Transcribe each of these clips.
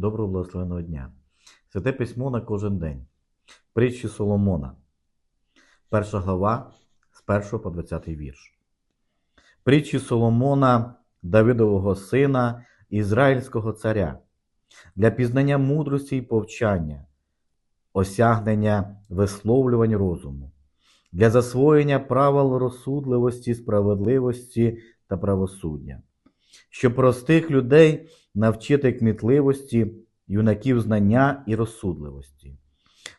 Доброго благословеного дня. Святе письмо на кожен день. Притчі Соломона. Перша глава з 1 по 20 вірш. Притчі Соломона, Давидового сина, Ізраїльського царя. Для пізнання мудрості й повчання, осягнення висловлювань розуму, для засвоєння правил розсудливості, справедливості та правосуддя, щоб простих людей навчити кмітливості, юнаків знання і розсудливості.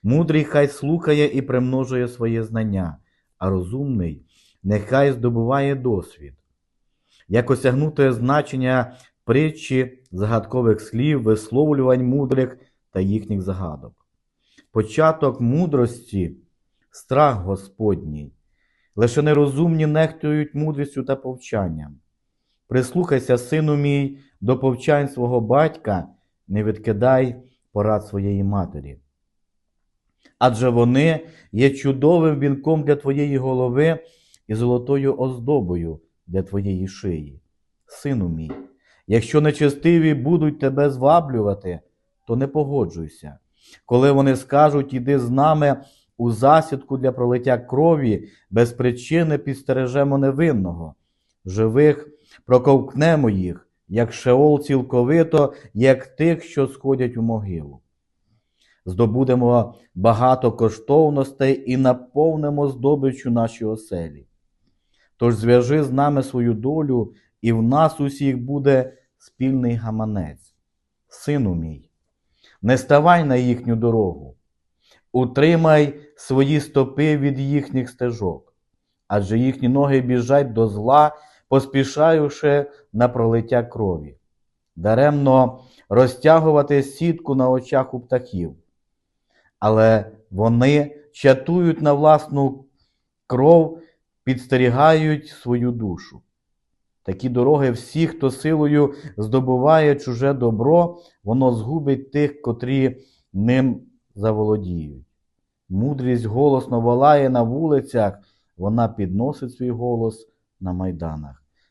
Мудрий хай слухає і примножує своє знання, а розумний нехай здобуває досвід. Як осягнути значення притчі, загадкових слів, висловлювань мудрих та їхніх загадок. Початок мудрості страх Господній. Лише нерозумні нехтують мудрістю та повчанням. Прислухайся, сину мій, до повчань свого батька, не відкидай порад своєї матері. Адже вони є чудовим вінком для твоєї голови і золотою оздобою для твоєї шиї. Сину мій, якщо нечестиві будуть тебе зваблювати, то не погоджуйся. Коли вони скажуть, іди з нами у засідку для пролиття крові, без причини підстережемо невинного, живих проковкнемо їх, як шеол цілковито, як тих, що сходять у могилу. Здобудемо багато коштовностей і наповнимо здобичу наші оселі. Тож зв'яжи з нами свою долю, і в нас усіх буде спільний гаманець. Сину мій, не ставай на їхню дорогу, утримай свої стопи від їхніх стежок, адже їхні ноги біжать до зла, поспішаючи на пролиття крові. Даремно розтягувати сітку на очах у птахів, але вони чатують на власну кров, підстерігають свою душу. Такі дороги всі, хто силою здобуває чуже добро, воно згубить тих, котрі ним заволодіють. Мудрість голосно волає на вулицях, вона підносить свій голос на майданах.